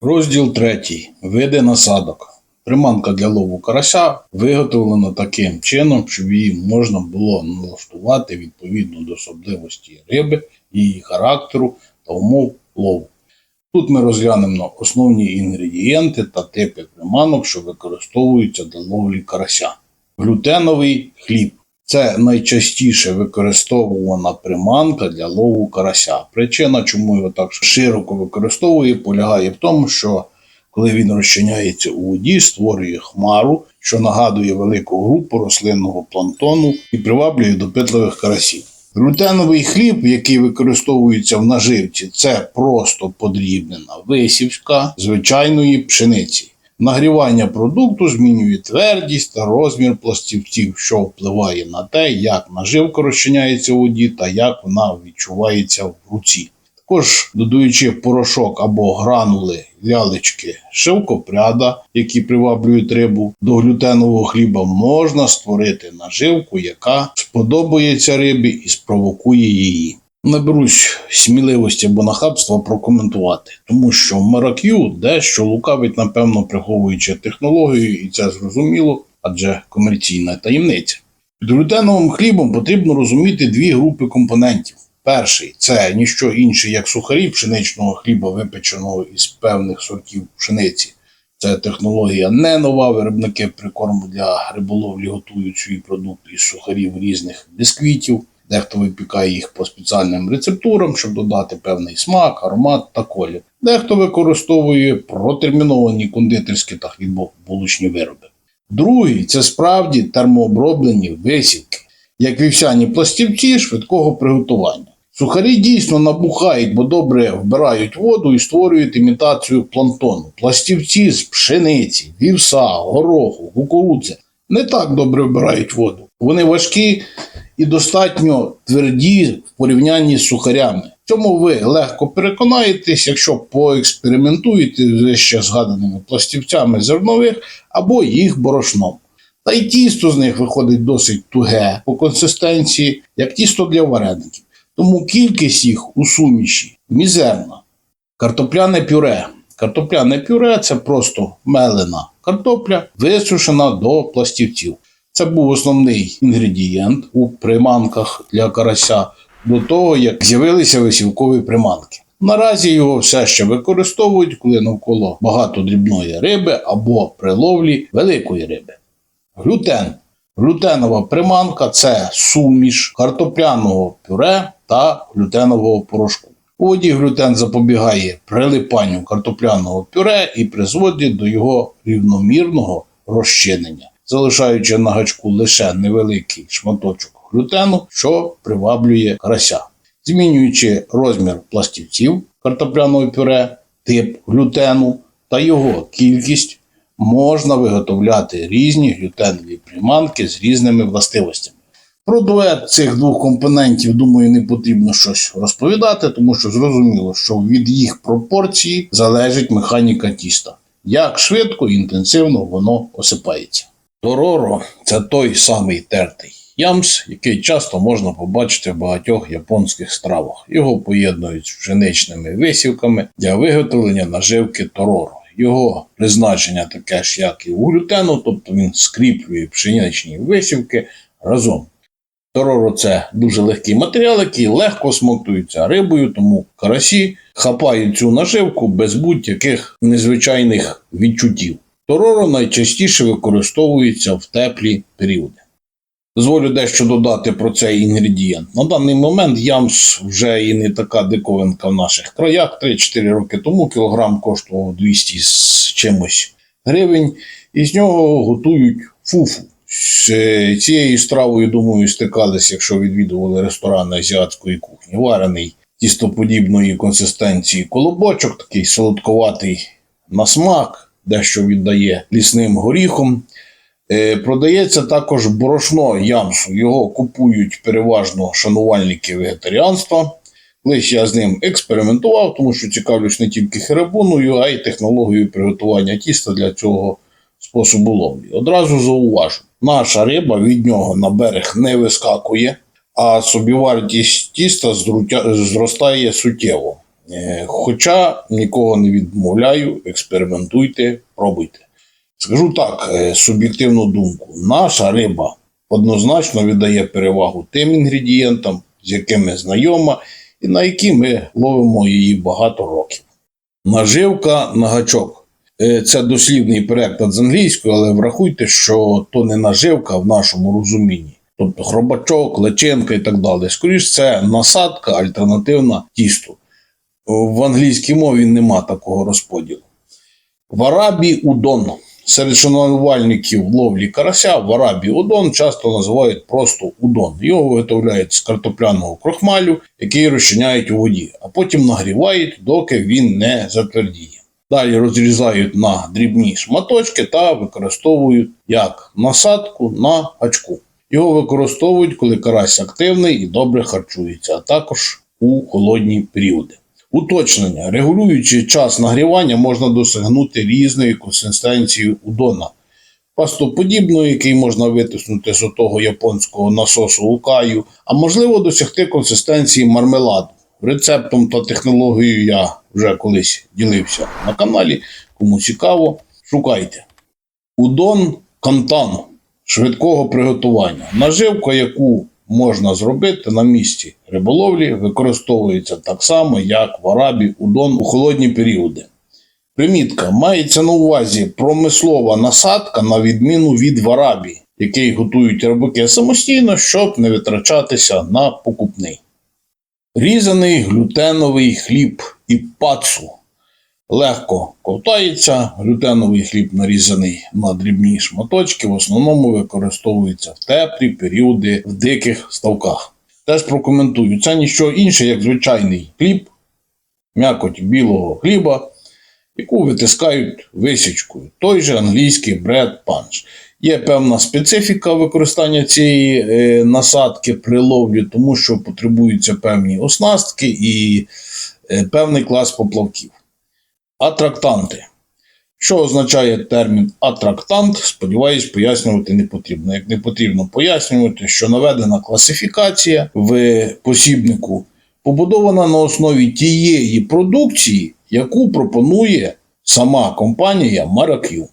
Розділ 3. Види насадок. Приманка для лову карася виготовлена таким чином, щоб її можна було налаштувати відповідно до особливості риби, її характеру та умов лову. Тут ми розглянемо основні інгредієнти та типи приманок, що використовуються для ловлі карася. Глютеновий хліб. Це найчастіше використовувана приманка для лову карася. Причина, чому його так широко використовує, полягає в тому, що коли він розчиняється у воді, створює хмару, що нагадує велику групу рослинного планктону і приваблює допитливих карасів. Глютеновий хліб, який використовується в наживці, це просто подрібнена висівка звичайної пшениці. Нагрівання продукту змінює твердість та розмір пластівців, що впливає на те, як наживка розчиняється у воді та як вона відчувається в руці. Також додаючи порошок або гранули лялечки шовкопряда, які приваблюють рибу до глютенового хліба, можна створити наживку, яка сподобається рибі і спровокує її. Наберусь сміливості або нахабства прокоментувати, тому що Марак'ю дещо лукавить, напевно, приховуючи технологію, і це зрозуміло, адже комерційна таємниця. Під глютеновим хлібом потрібно розуміти дві групи компонентів. Перший це ніщо інше, як сухарі пшеничного хліба, випеченого із певних сортів пшениці. Це технологія не нова. Виробники прикорму для риболовлі готують свій продукт із сухарів різних бісквітів. Дехто випікає їх по спеціальним рецептурам, щоб додати певний смак, аромат та колір. Дехто використовує протерміновані кондитерські та хлібобулочні вироби. Другий це справді термооброблені висівки, як вівсяні пластівці швидкого приготування. Сухарі дійсно набухають, бо добре вбирають воду і створюють імітацію планктону. Пластівці з пшениці, вівса, гороху, кукурудзи не так добре вбирають воду. Вони важкі і достатньо тверді в порівнянні з сухарями. Цьому ви легко переконаєтесь, якщо поекспериментуєте з вище згаданими пластівцями зернових або їх борошном. Та й тісто з них виходить досить туге по консистенції, як тісто для вареників. Тому кількість їх у суміші мізерна. Картопляне пюре. Картопляне пюре це просто мелена картопля, висушена до пластівців. Це був основний інгредієнт у приманках для карася до того, як з'явилися висівкові приманки. Наразі його все ще використовують, коли навколо багато дрібної риби або при ловлі великої риби. Глютен. Глютенова приманка це суміш картопляного пюре та глютенового порошку. У воді глютен запобігає прилипанню картопляного пюре і призводить до його рівномірного розчинення, залишаючи на гачку лише невеликий шматочок глютену, що приваблює карася. Змінюючи розмір пластівців картопляного пюре, тип глютену та його кількість, можна виготовляти різні глютенові приманки з різними властивостями. Про дует цих двох компонентів, думаю, не потрібно щось розповідати, тому що зрозуміло, що від їх пропорції залежить механіка тіста, як швидко і інтенсивно воно осипається. Тороро це той самий тертий ямс, який часто можна побачити в багатьох японських стравах. Його поєднують з пшеничними висівками для виготовлення наживки тороро. Його призначення таке ж, як і у глютену, тобто він скріплює пшеничні висівки разом. Тороро це дуже легкий матеріал, який легко смоктується рибою, тому карасі хапають цю наживку без будь-яких незвичайних відчуттів. Тороро найчастіше використовується в теплі періоди. Дозволю дещо додати про цей інгредієнт. На даний момент ямс вже і не така диковинка в наших краях. 3-4 роки тому кілограм коштував 200 з чимось гривень, і з нього готують фуфу. З е, цією стравою, думаю, стикалися, якщо відвідували ресторани азіатської кухні. Варений тістоподібної консистенції колобочок, такий солодковатий на смак, дещо віддає лісним горіхом. Е, Продається також борошно ямсу. Його купують переважно шанувальники вегетаріанства. Колись я з ним експериментував, тому що цікавлюсь не тільки херебуною, а й технологією приготування тіста для цього способу ловлі. Одразу зауважу, наша риба від нього на берег не вискакує, а собівартість тіста зростає суттєво. Е, Хоча нікого не відмовляю, експериментуйте, пробуйте. Скажу так, е, суб'єктивну думку. Наша риба однозначно віддає перевагу тим інгредієнтам, з якими знайома, і на які ми ловимо її багато років. Наживка на гачок. Е, Це дослівний переклад з англійської, але врахуйте, що то не наживка в нашому розумінні. Тобто хробачок, личинка і так далі. Скоріше, це насадка альтернативна тісту. В англійській мові нема такого розподілу. Варабі удон. Серед шанувальників ловлі карася варабі удон часто називають просто удон. Його виготовляють з картопляного крохмалю, який розчиняють у воді, а потім нагрівають, доки він не затвердіє. Далі розрізають на дрібні шматочки та використовують як насадку на гачку. Його використовують, коли карась активний і добре харчується, а також у холодні періоди. Уточнення. Регулюючи час нагрівання, можна досягнути різної консистенції удона. Пастоподібного, який можна витиснути з того японського насосу укаю, а можливо досягти консистенції мармеладу. Рецептом та технологією я вже колись ділився на каналі. Кому цікаво, шукайте. Удон кантан швидкого приготування. Наживка, яку можна зробити на місці риболовлі, використовується так само, як в арабі удон у холодні періоди. Примітка мається на увазі промислова насадка на відміну від варабі, який готують рибаки самостійно, щоб не витрачатися на покупний. Різаний глютеновий хліб і пацу легко ковтається. Глютеновий хліб нарізаний на дрібні шматочки, в основному використовується в теплі періоди в диких ставках. Теж прокоментую, це ніщо інше, як звичайний хліб, м'якоть білого хліба, яку витискають висічкою. Той же англійський бред панч. Є певна специфіка використання цієї е, насадки при ловлі, тому що потребуються певні оснастки і е, певний клас поплавків. Атрактанти. Що означає термін атрактант, сподіваюсь, пояснювати не потрібно. Як не потрібно пояснювати, що наведена класифікація в посібнику побудована на основі тієї продукції, яку пропонує сама компанія Маракю.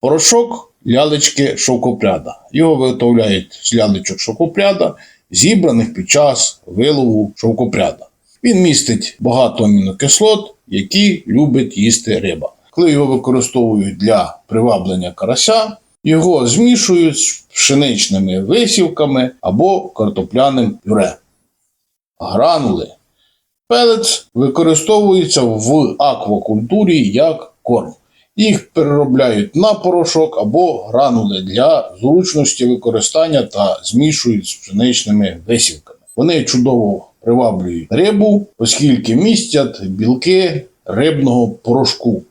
Порошок лялечки шовкопряда. Його виготовляють з лялечок шовкопряда, зібраних під час вилову шовкопряда. Він містить багато амінокислот, які любить їсти риба. Коли його використовують для приваблення карася, його змішують з пшеничними висівками або картопляним пюре. Гранули. Пелець використовується в аквакультурі як корм. Їх переробляють на порошок або гранули для зручності використання та змішують з пшеничними висівками. Вони чудово приваблюють рибу, оскільки містять білки рибного порошку.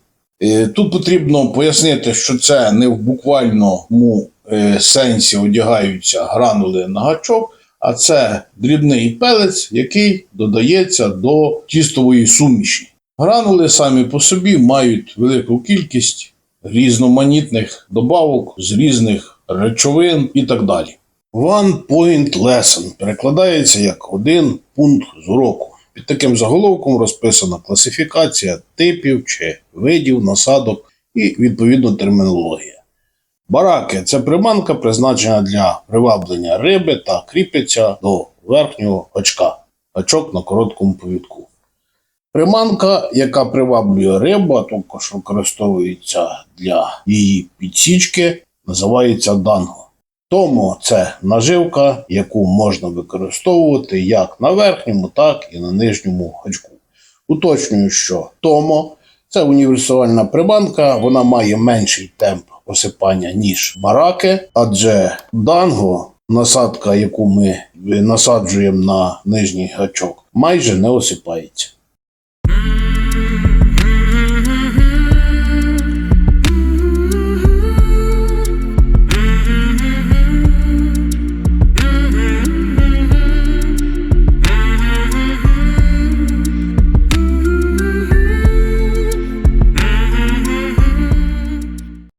Е, Тут потрібно пояснити, що це не в буквальному е, сенсі одягаються гранули на гачок, а це дрібний пелець, який додається до тістової суміші. Гранули самі по собі мають велику кількість різноманітних добавок з різних речовин і так далі. One Point Lesson перекладається як один пункт з уроку. Під таким заголовком розписана класифікація типів чи видів насадок і відповідно термінологія. Бараки це приманка, призначена для приваблення риби та кріпиться до верхнього очка, очок на короткому повідку. Приманка, яка приваблює рибу, а також використовується для її підсічки, називається данго. Тому це наживка, яку можна використовувати як на верхньому, так і на нижньому гачку. Уточнюю, що Томо це універсальна приманка, вона має менший темп осипання, ніж бараки, адже данго, насадка, яку ми насаджуємо на нижній гачок, майже не осипається.